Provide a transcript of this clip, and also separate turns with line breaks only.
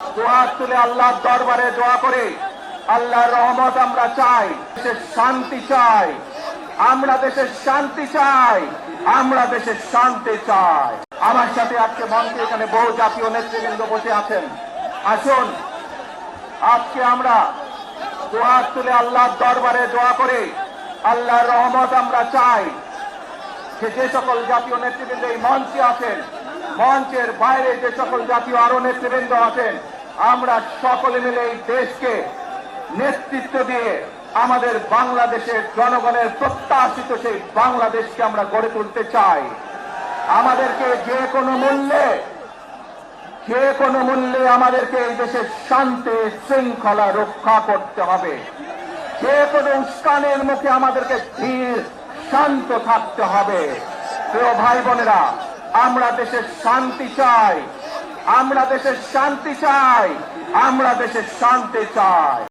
দোয়ার তুলে আল্লাহর দরবারে দোয়া করে আল্লাহর রহমত আমরা চাই। দেশের শান্তি চাই। আমরা দেশের শান্তি চাই। আমরা দেশের শান্তি চাই। আমার সাথে আজকে মঞ্চে এখানে বহু জাতীয় নেতৃবৃন্দ বসে আছেন। আসুন, আজকে আমরা দোয়ার তুলে আল্লাহর দরবারে দোয়া করে আল্লাহর রহমত আমরা চাই। যে সকল জাতীয় নেতৃবৃন্দ এই মঞ্চে আছেন মঞ্চের বাইরে যে সকল জাতীয় আরও নেতৃবৃন্দ আছেন, আমরা সকলে মিলে এই দেশকে নেতৃত্ব দিয়ে আমাদের বাংলাদেশের জনগণের প্রত্যাশিত সেই বাংলাদেশকে আমরা গড়ে তুলতে চাই। আমাদেরকে যে কোনো মূল্যে, যে কোনো মূল্যে আমাদেরকে এই দেশের শান্তি, শৃঙ্খলা রক্ষা করতে হবে। যে কোনো উস্কানের মুখে আমাদেরকে ধীর, শান্ত থাকতে হবে। প্রিয় ভাই বোনেরা আমরা দেশের শান্তি চাই। আমরা দেশের শান্তি চাই। আমরা দেশের শান্তি চাই।